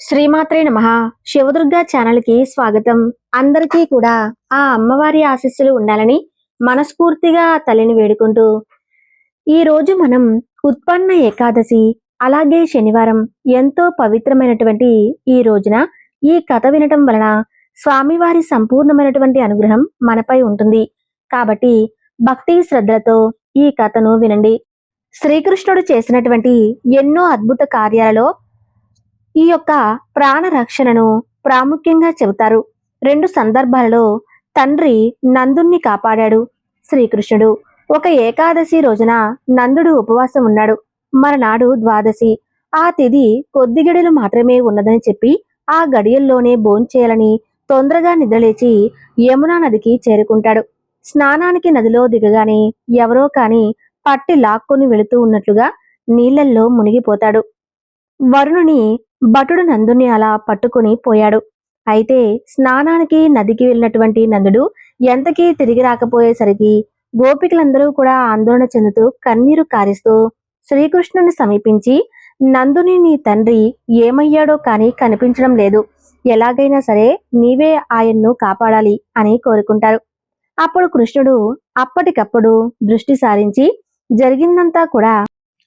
శ్రీమాత్రే నమ. శివదుర్గ ఛానల్కి స్వాగతం. అందరికీ కూడా ఆ అమ్మవారి ఆశీస్సులు ఉండాలని మనస్ఫూర్తిగా తల్లిని వేడుకుంటూ ఈ రోజు మనం ఉత్పన్న ఏకాదశి అలాగే శనివారం ఎంతో పవిత్రమైనటువంటి ఈ రోజున ఈ కథ వినటం వలన స్వామివారి సంపూర్ణమైనటువంటి అనుగ్రహం మనపై ఉంటుంది. కాబట్టి భక్తి శ్రద్ధలతో ఈ కథను వినండి. శ్రీకృష్ణుడు చేసినటువంటి ఎన్నో అద్భుత కార్యాలలో ఈ యొక్క ప్రాణ రక్షణను ప్రాముఖ్యంగా చెబుతారు. రెండు సందర్భాలలో తండ్రి నందుణ్ణి కాపాడాడు శ్రీకృష్ణుడు. ఒక ఏకాదశి రోజున నందుడు ఉపవాసం ఉన్నాడు. మరనాడు ద్వాదశి. ఆ తిథి కొద్ది గడియలు మాత్రమే ఉన్నదని చెప్పి ఆ గడియల్లోనే భోంచేయాలని తొందరగా నిద్రలేచి యమునా నదికి చేరుకుంటాడు. స్నానానికి నదిలో దిగగానే ఎవరో కాని పట్టి లాక్కొని వెళుతూ ఉన్నట్లుగా నీళ్ళల్లో మునిగిపోతాడు. వరుణుని భటుడు నందుని అలా పట్టుకుని పోయాడు. అయితే స్నానానికి నదికి వెళ్ళినటువంటి నందుడు ఎంతకీ తిరిగి రాకపోయేసరికి గోపికలందరూ కూడా ఆందోళన చెందుతూ కన్నీరు కారిస్తూ శ్రీకృష్ణుని సమీపించి నందుని నీ తండ్రి ఏమయ్యాడో కానీ కనిపించడం లేదు. ఎలాగైనా సరే నీవే ఆయన్ను కాపాడాలి అని కోరుకుంటారు. అప్పుడు కృష్ణుడు అప్పటికప్పుడు దృష్టి సారించి జరిగిందంతా కూడా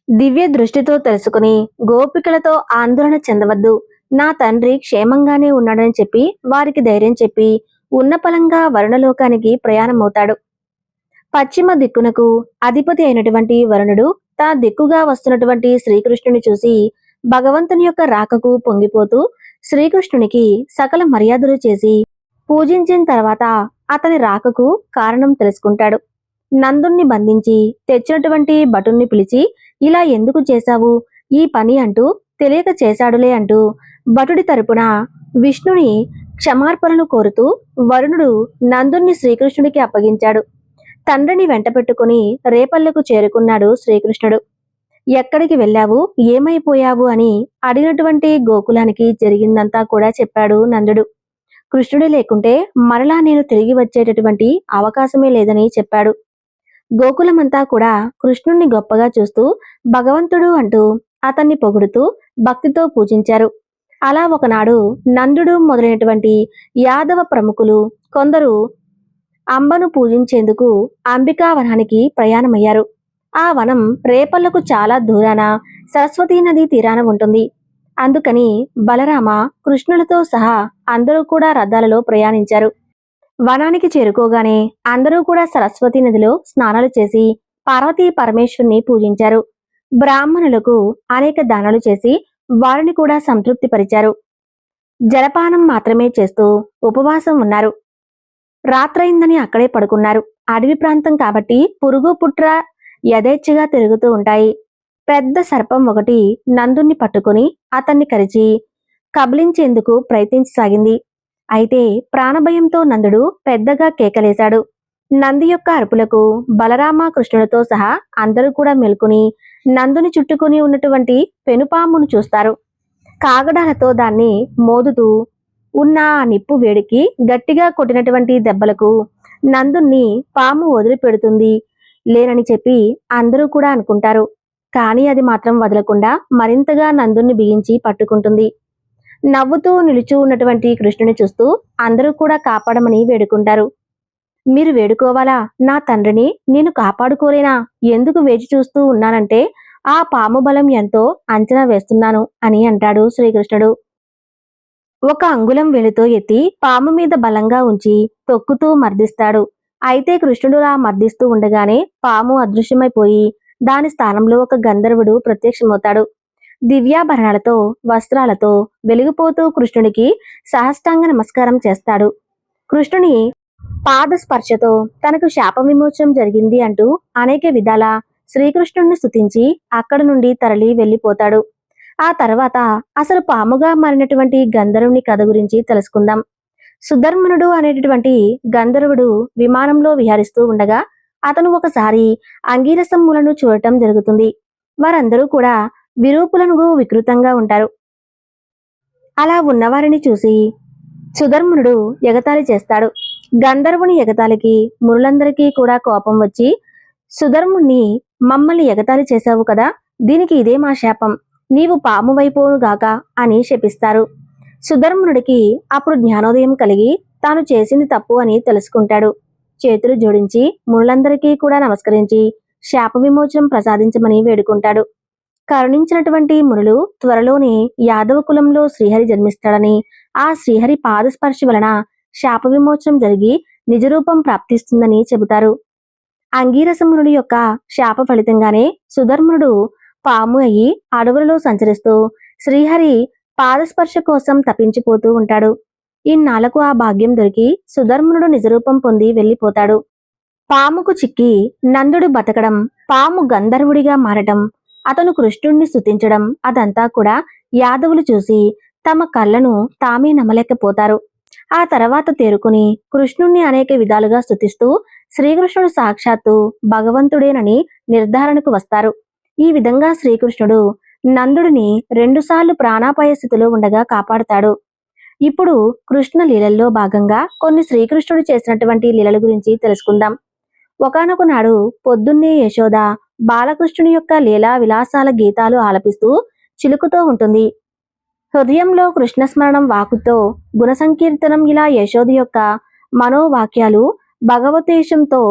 దివ్య దృష్టితో తెలుసుకుని గోపికలతో ఆందోళన చెందవద్దు. నా తండ్రి క్షేమంగానే ఉన్నాడని చెప్పి వారికి ధైర్యం చెప్పి ఉన్నపలంగా వరుణలోకానికి ప్రయాణమవుతాడు. పశ్చిమ దిక్కునకు అధిపతి అయినటువంటి వరుణుడు తన దిక్కుగా వస్తున్నటువంటి శ్రీకృష్ణుని చూసి భగవంతుని యొక్క రాకకు పొంగిపోతూ శ్రీకృష్ణునికి సకల మర్యాదలు చేసి పూజించిన తర్వాత అతని రాకకు కారణం తెలుసుకుంటాడు. నందుణ్ణి బంధించి తెచ్చినటువంటి భటుణ్ణి పిలిచి ఇలా ఎందుకు చేశావు? ఈ పని అంటూ తెలియక చేశాడులే అంటూ భటుడి తరపున విష్ణుని క్షమార్పణలు కోరుతూ వరుణుడు నందుణ్ణి శ్రీకృష్ణుడికి అప్పగించాడు. తండ్రిని వెంట పెట్టుకుని రేపల్లకు చేరుకున్నాడు శ్రీకృష్ణుడు. ఎక్కడికి వెళ్ళావు? ఏమైపోయావు? అని అడిగినటువంటి గోకులానికి జరిగిందంతా కూడా చెప్పాడు నందుడు. కృష్ణుడే లేకుంటే మరలా నేను తిరిగి వచ్చేటటువంటి అవకాశమే లేదని చెప్పాడు. గోకులమంతా కూడా కృష్ణుణ్ణి గొప్పగా చూస్తూ భగవంతుడు అంటూ అతన్ని పొగుడుతూ భక్తితో పూజించారు. అలా ఒకనాడు నందుడు మొదలైనటువంటి యాదవ ప్రముఖులు కొందరు అంబను పూజించేందుకు అంబికా వనానికి ప్రయాణమయ్యారు. ఆ వనం రేపళ్ళకు చాలా దూరాన సరస్వతీ నది తీరాన ఉంటుంది. అందుకని బలరామ కృష్ణులతో సహా అందరూ కూడా రథాలలో ప్రయాణించారు. వనానికి చేరుకోగానే అందరూ కూడా సరస్వతి నదిలో స్నానాలు చేసి పార్వతీ పరమేశ్వరుని పూజించారు. బ్రాహ్మణులకు అనేక దానాలు చేసి వారిని కూడా సంతృప్తిపరిచారు. జలపానం మాత్రమే చేస్తూ ఉపవాసం ఉన్నారు. రాత్రైందని అక్కడే పడుకున్నారు. అడవి ప్రాంతం కాబట్టి పురుగు పుట్ర యథేచ్ఛగా తిరుగుతూ ఉంటాయి. పెద్ద సర్పం ఒకటి నందుణ్ణి పట్టుకుని అతన్ని కరిచి కబలించేందుకు ప్రయత్నించసాగింది. అయితే ప్రాణభయంతో నందుడు పెద్దగా కేకలేశాడు. నంది యొక్క అరుపులకు బలరామ కృష్ణుడితో సహా అందరూ కూడా మెలుకుని నందుని చుట్టుకుని ఉన్నటువంటి పెనుపామును చూస్తారు. కాగడాలతో దాన్ని మోదుతూ ఉన్న ఆ నిప్పు వేడికి గట్టిగా కొట్టినటువంటి దెబ్బలకు నందుణ్ణి పాము వదిలిపెడుతుంది లేనని చెప్పి అందరూ కూడా అనుకుంటారు. కానీ అది మాత్రం వదలకుండా మరింతగా నందుణ్ణి బిగించి పట్టుకుంటుంది. నవ్వుతూ నిలుచు ఉన్నటువంటి కృష్ణుని చూస్తూ అందరూ కూడా కాపాడమని వేడుకుంటారు. మీరు వేడుకోవాలా? నా తండ్రిని నేను కాపాడుకోలేనా? ఎందుకు వేచి చూస్తూ ఉన్నానంటే ఆ పాము బలం ఎంతో అంచనా వేస్తున్నాను అని అంటాడు శ్రీకృష్ణుడు. ఒక అంగుళం వెలుతో ఎత్తి పాము మీద బలంగా ఉంచి తొక్కుతూ మర్దిస్తాడు. అయితే కృష్ణుడు మర్దిస్తూ ఉండగానే పాము అదృశ్యమైపోయి దాని స్థానంలో ఒక గంధర్వుడు ప్రత్యక్షమవుతాడు. దివ్యాభరణాలతో వస్త్రాలతో వెలిగిపోతూ కృష్ణుడికి సహష్టాంగ నమస్కారం చేస్తాడు. కృష్ణుని పాద స్పర్శతో తనకు శాప విమోచనం జరిగింది అంటూ అనేక విధాల శ్రీకృష్ణుణ్ణి స్థుతించి అక్కడ నుండి తరలి వెళ్ళిపోతాడు. ఆ తర్వాత అసలు పాముగా మారినటువంటి గంధర్వుని కథ గురించి తెలుసుకుందాం. సుధర్మనుడు అనేటటువంటి గంధర్వుడు విమానంలో విహరిస్తూ ఉండగా అతను ఒకసారి అంగీరసమ్ములను చూడటం జరుగుతుంది. వారందరూ కూడా విరూపులను వికృతంగా ఉంటారు. అలా ఉన్నవారిని చూసి సుధర్మునుడు ఎగతాళి చేస్తాడు. గంధర్వుని ఎగతాళికి మురులందరికీ కూడా కోపం వచ్చి సుధర్ముణ్ణి మమ్మల్ని ఎగతాళి చేశావు కదా దీనికి ఇదే మా శాపం. నీవు పాము వైపోనుగాక అని శపిస్తారు. సుధర్మునుడికి అప్పుడు జ్ఞానోదయం కలిగి తాను చేసింది తప్పు అని తెలుసుకుంటాడు. చేతులు జోడించి మునులందరికీ కూడా నమస్కరించి శాప విమోచనం ప్రసాదించమని వేడుకుంటాడు. కరుణించినటువంటి మునులు త్వరలోనే యాదవ కులంలో శ్రీహరి జన్మిస్తాడని ఆ శ్రీహరి పాదస్పర్శ వలన శాప విమోచనం జరిగి నిజరూపం ప్రాప్తిస్తుందని చెబుతారు. అంగీరసమునుడి యొక్క శాప ఫలితంగానే సుధర్మునుడు పాము అయి అడవులలో సంచరిస్తూ శ్రీహరి పాదస్పర్శ కోసం తప్పించిపోతూ ఉంటాడు. ఇన్నాళ్ళకు ఆ భాగ్యం దొరికి సుధర్మునుడు నిజరూపం పొంది వెళ్ళిపోతాడు. పాముకు చిక్కి నందుడు బతకడం పాము గంధర్వుడిగా మారటం అతను కృష్ణుణ్ణి స్థుతించడం అదంతా కూడా యాదవులు చూసి తమ కళ్ళను తామే నమ్మలేకపోతారు. ఆ తర్వాత తేరుకుని కృష్ణుణ్ణి అనేక విధాలుగా స్థుతిస్తూ శ్రీకృష్ణుడు సాక్షాత్తు భగవంతుడేనని నిర్ధారణకు వస్తారు. ఈ విధంగా శ్రీకృష్ణుడు నందుడిని రెండుసార్లు ప్రాణాపాయ స్థితిలో ఉండగా కాపాడుతాడు. ఇప్పుడు కృష్ణ లీలల్లో భాగంగా కొన్ని శ్రీకృష్ణుడు చేసినటువంటి లీలల గురించి తెలుసుకుందాం. ఒకనొక నాడు పొద్దున్నే యశోద బాలకృష్ణుని యొక్క లీలా విలాసాల గీతాలు ఆలపిస్తూ చిలుకుతో ఉంటుంది. హృదయంలో కృష్ణస్మరణం వాకుతో గుణ సంకీర్తనం ఇలా యశోద యొక్క మనోవాక్యాలు భగవతేశంతో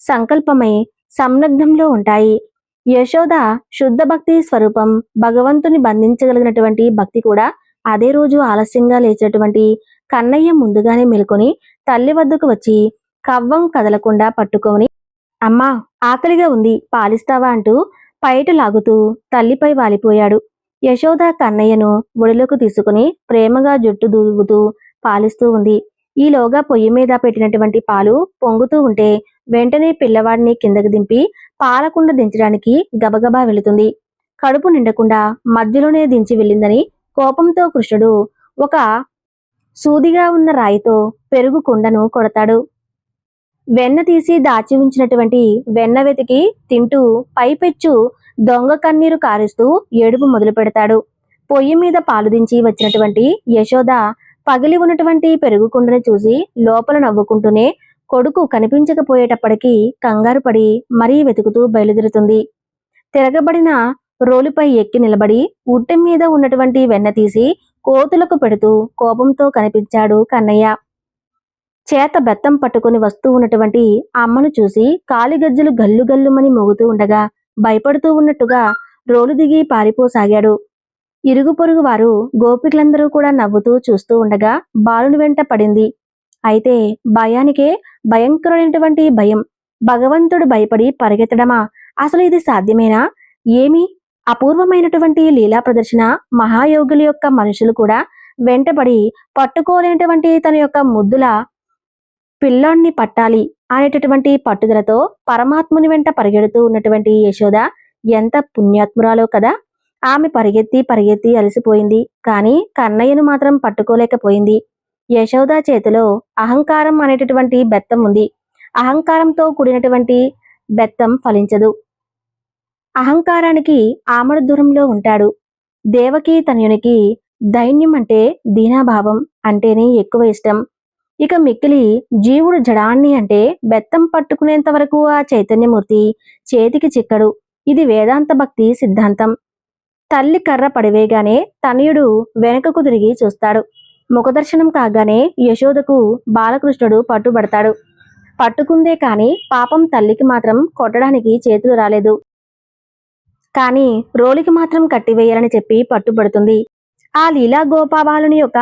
సంకల్పమై సంలగ్నంలో ఉంటాయి. యశోద శుద్ధ భక్తి స్వరూపం భగవంతుని బంధించగలిగినటువంటి భక్తి కూడా అదే రోజు ఆలస్యంగా లేచినటువంటి కన్నయ్య ముందుగానే మెలుకొని తల్లి వద్దకు వచ్చి కవ్వం కదలకుండా పట్టుకొని అమ్మా ఆకలిగా ఉంది పాలిస్తావా అంటూ పైట లాగుతూ తల్లిపై వాలిపోయాడు. యశోద కన్నయ్యను ఒడిలోకి తీసుకుని ప్రేమగా జుట్టు దూవుతూ పాలిస్తూ ఉంది. ఈలోగా పొయ్యి మీద పెట్టినటువంటి పాలు పొంగుతూ ఉంటే వెంటనే పిల్లవాడిని కిందకి దింపి పాలకుండ దించడానికి గబగబా వెళుతుంది. కడుపు నిండకుండా మధ్యలోనే దించి వెళ్ళిందని కోపంతో కృష్ణుడు ఒక సూదిగా ఉన్న రాయితో పెరుగు కుండను కొడతాడు. వెన్న తీసి దాచి ఉంచినటువంటి వెన్న వెతికి తింటూ పైపెచ్చు దొంగ కన్నీరు కారుస్తూ ఏడుపు మొదలు పెడతాడు. పొయ్యి మీద పాలు దించి వచ్చినటువంటి యశోద పగిలి ఉన్నటువంటి పెరుగు కుండను చూసి లోపల నవ్వుకుంటూనే కొడుకు కనిపించకపోయేటప్పటికీ కంగారు పడి మరీ వెతుకుతూ బయలుదేరుతుంది. తిరగబడిన రోలుపై ఎక్కి నిలబడి ఉట్టె మీద ఉన్నటువంటి వెన్న తీసి కోతులకు పెడుతూ కోపంతో కనిపించాడు కన్నయ్య. చేత బెత్తం పట్టుకుని వస్తూ ఉన్నటువంటి అమ్మను చూసి కాలిగజ్జలు గల్లుగల్లుమని మోగుతూ ఉండగా భయపడుతూ ఉన్నట్టుగా రోలు దిగి పారిపోసాగాడు. ఇరుగు పొరుగు వారు గోపికలందరూ కూడా నవ్వుతూ చూస్తూ ఉండగా బాలుని వెంట పడింది. అయితే భయానికే భయంకరమైనటువంటి భయం. భగవంతుడు భయపడి పరిగెత్తడమా? అసలు ఇది సాధ్యమేనా? ఏమి? అపూర్వమైనటువంటి లీలా ప్రదర్శన మహాయోగుల యొక్క మనుషులు కూడా వెంటబడి పట్టుకోలేనటువంటి తన యొక్క ముద్దుల పిల్లాన్ని పట్టాలి అనేటటువంటి పట్టుదలతో పరమాత్ముని వెంట పరిగెడుతూ ఉన్నటువంటి యశోద ఎంత పుణ్యాత్మురాలో కదా. ఆమె పరిగెత్తి పరిగెత్తి అలసిపోయింది. కానీ కన్నయ్యను మాత్రం పట్టుకోలేకపోయింది. యశోద చేతిలో అహంకారం అనేటటువంటి బెత్తం ఉంది. అహంకారంతో కూడినటువంటి బెత్తం ఫలించదు. అహంకారానికి ఆమడ దూరంలో ఉంటాడు. దేవకి తనయునికి దైన్యం అంటే దీనాభావం అంటేనే ఎక్కువ ఇష్టం. ఇక మిక్కిలి జీవుడు జడాన్ని అంటే బెత్తం పట్టుకునేంత వరకు ఆ చైతన్యమూర్తి చేతికి చిక్కడు. ఇది వేదాంత భక్తి సిద్ధాంతం. తల్లి కర్ర పడివేగానే తనయుడు వెనుకకు తిరిగి చూస్తాడు. ముఖదర్శనం కాగానే యశోదకు బాలకృష్ణుడు పట్టుబడతాడు. పట్టుకుందే కాని పాపం తల్లికి మాత్రం కొట్టడానికి చేతులు రాలేదు. కానీ రోలికి మాత్రం కట్టివేయాలని చెప్పి పట్టుబడుతుంది. ఆ లీలా గోపాబాలుని యొక్క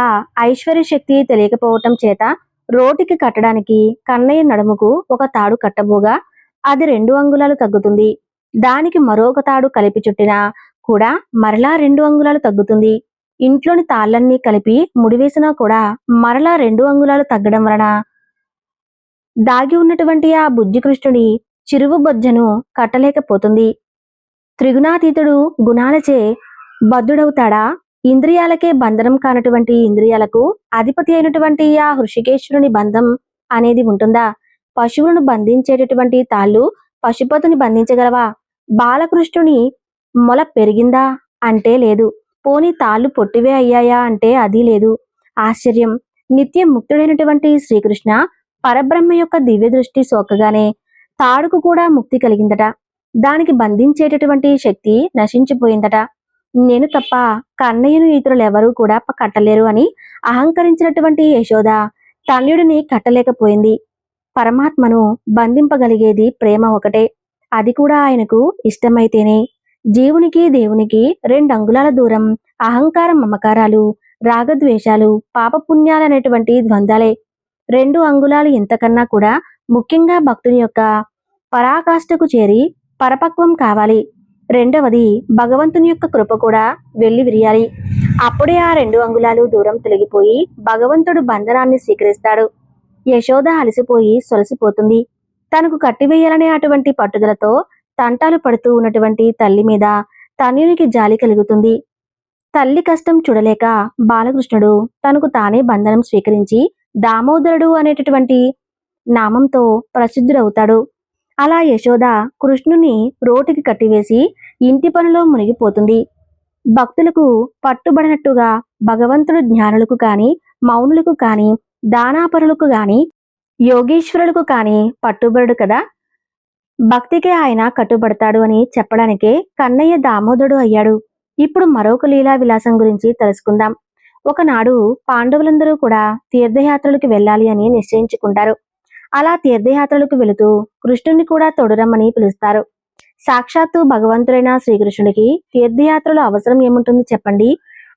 ఐశ్వర్య శక్తి తెలియకపోవటం చేత రోటికి కట్టడానికి కన్నయ్య నడుముకు ఒక తాడు కట్టబోగా అది రెండు అంగుళాలు తగ్గుతుంది. దానికి మరొక తాడు కలిపి చుట్టినా కూడా మరలా రెండు అంగుళాలు తగ్గుతుంది. ఇంట్లోని తాళ్ళన్నీ కలిపి ముడివేసినా కూడా మరలా రెండు అంగుళాలు తగ్గడం వలన దాగి ఉన్నటువంటి ఆ బుజ్జి కృష్ణుడి చిరువు బొజ్జను కట్టలేకపోతుంది. త్రిగుణాతీతుడు గుణాలచే బద్ధుడవుతాడా? ఇంద్రియాలకే బంధనం కానటువంటి ఇంద్రియాలకు అధిపతి అయినటువంటి ఆ హృషికేశ్వరుని బంధం అనేది ఉంటుందా? పశువులను బంధించేటటువంటి తాళ్ళు పశుపతిని బంధించగలవా? బాలకృష్ణుని మొల పెరిగిందా? అంటే లేదు. పోని తాళ్ళు పొట్టివే అయ్యాయా? అంటే అది లేదు. ఆశ్చర్యం. నిత్యం ముక్తుడైనటువంటి శ్రీకృష్ణ పరబ్రహ్మ యొక్క దివ్య దృష్టి సోకగానే తాడుకు కూడా ముక్తి కలిగిందట. దానికి బంధించేటటువంటి శక్తి నశించిపోయిందట. నేను తప్ప కన్నయ్యను ఇతరులెవరూ కూడా కట్టలేరు అని అహంకరించినటువంటి యశోద తల్లుడిని కట్టలేకపోయింది. పరమాత్మను బంధింపగలిగేది ప్రేమ ఒకటే. అది కూడా ఆయనకు ఇష్టమైతేనే. జీవునికి దేవునికి రెండు అంగుళాల దూరం అహంకారం మమకారాలు రాగద్వేషాలు పాపపుణ్యాలనేటువంటి ద్వంద్వాలే రెండు అంగుళాలు ఇంతకన్నా కూడా ముఖ్యంగా భక్తుని యొక్క పరాకాష్ఠకు చేరి పరపక్వం కావాలి. రెండవది భగవంతుని యొక్క కృప కూడా వెళ్ళి విరియాలి. అప్పుడే ఆ రెండు అంగుళాలు దూరం తొలగిపోయి భగవంతుడు బంధనాన్ని స్వీకరిస్తాడు. యశోద అలసిపోయి సొలసిపోతుంది. తనకు కట్టివేయాలనే అటువంటి పట్టుదలతో తంటాలు పడుతూ ఉన్నటువంటి తల్లి మీద తనయునికి జాలి కలుగుతుంది. తల్లి కష్టం చూడలేక బాలకృష్ణుడు తనకు తానే బంధనం స్వీకరించి దామోదరుడు అనేటటువంటి నామంతో ప్రసిద్ధుడవుతాడు. అలా యశోద కృష్ణుని రోటికి కట్టివేసి ఇంటి పనిలో మునిగిపోతుంది. భక్తులకు పట్టుబడినట్టుగా భగవంతుడు జ్ఞానులకు కాని మౌనులకు కాని దానాపరులకు గాని యోగీశ్వరులకు కాని పట్టుబడు కదా? భక్తికే ఆయన కట్టుబడతాడు అని చెప్పడానికే కన్నయ్య దామోదరుడు అయ్యాడు. ఇప్పుడు మరొక లీలా విలాసం గురించి తెలుసుకుందాం. ఒకనాడు పాండవులందరూ కూడా తీర్థయాత్రలకు వెళ్ళాలి అని నిశ్చయించుకుంటారు. అలా తీర్థయాత్రలకు వెళుతూ కృష్ణుని కూడా తొడరమ్మని పిలుస్తారు. సాక్షాత్తు భగవంతుడైన శ్రీకృష్ణుడికి తీర్థయాత్రలు అవసరం ఏముంటుంది చెప్పండి?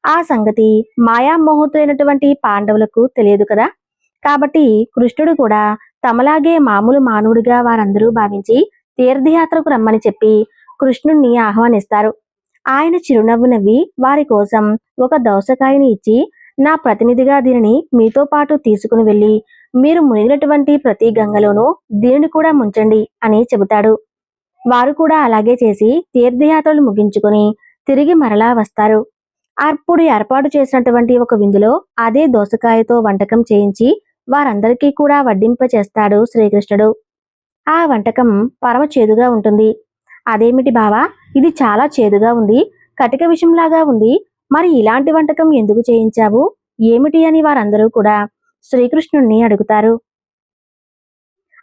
ఆ సంగతి మాయామోహతులైనటువంటి పాండవులకు తెలియదు కదా? కాబట్టి కృష్ణుడు కూడా తమలాగే మామూలు మానవుడిగా వారందరూ భావించి తీర్థయాత్రకు రమ్మని చెప్పి కృష్ణుణ్ణి ఆహ్వానిస్తారు. ఆయన చిరునవ్వు నవ్వి వారి కోసం ఒక దోసకాయని ఇచ్చి నా ప్రతినిధిగా దీనిని మీతో పాటు తీసుకుని వెళ్ళి మీరు మునిగినటువంటి ప్రతి గంగలోనూ దీనిని కూడా ముంచండి అని చెబుతాడు. వారు కూడా అలాగే చేసి తీర్థయాత్రలు ముగించుకొని తిరిగి మరలా వస్తారు. అప్పుడు ఏర్పాటు చేసినటువంటి ఒక విందులో అదే దోసకాయతో వంటకం చేయించి వారందరికీ కూడా వడ్డింప చేస్తాడు శ్రీకృష్ణుడు. ఆ వంటకం పరమ చేదుగా ఉంటుంది. అదేమిటి బావా? ఇది చాలా చేదుగా ఉంది. కటిక విషయంలాగా ఉంది. మరి ఇలాంటి వంటకం ఎందుకు చేయించావు? ఏమిటి అని వారందరూ కూడా శ్రీకృష్ణుణ్ణి అడుగుతారు.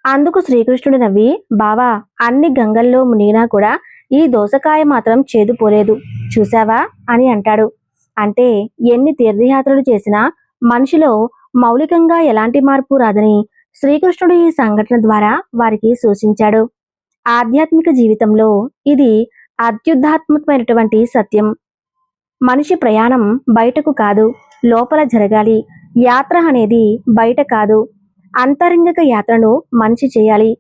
అందుకు శ్రీకృష్ణుడు నవ్వి బావా అన్ని గంగల్లో మునిగినా కూడా ఈ దోసకాయ మాత్రం చేదు పోలేదు. చూసావా అని అంటాడు. అంటే ఎన్ని తీర్థయాత్రలు చేసినా మనిషిలో మౌలికంగా ఎలాంటి మార్పు రాదని శ్రీకృష్ణుడు ఈ సంఘటన ద్వారా వారికి సూచించాడు. ఆధ్యాత్మిక జీవితంలో ఇది అత్యుద్ధాత్మకమైనటువంటి సత్యం. మనిషి ప్రయాణం బయటకు కాదు లోపల జరగాలి. యాత్ర అనేది బయట కాదు. అంతరంగిక యాత్రను మనిషి చేయాలి.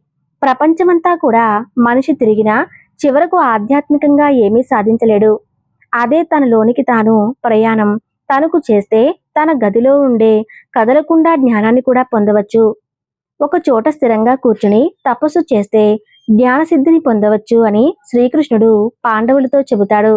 ప్రపంచమంతా కూడా మనిషి తిరిగినా చివరకు ఆధ్యాత్మికంగా ఏమీ సాధించలేడు. అదే తనలోనికి తాను ప్రయాణం. తనకు చేస్తే తన గదిలో ఉండే కదలకుండా జ్ఞానాన్ని కూడా పొందవచ్చు. ఒక చోట స్థిరంగా కూర్చుని తపస్సు చేస్తే జ్ఞానసిద్ధిని పొందవచ్చు అని శ్రీకృష్ణుడు పాండవులతో చెబుతాడు.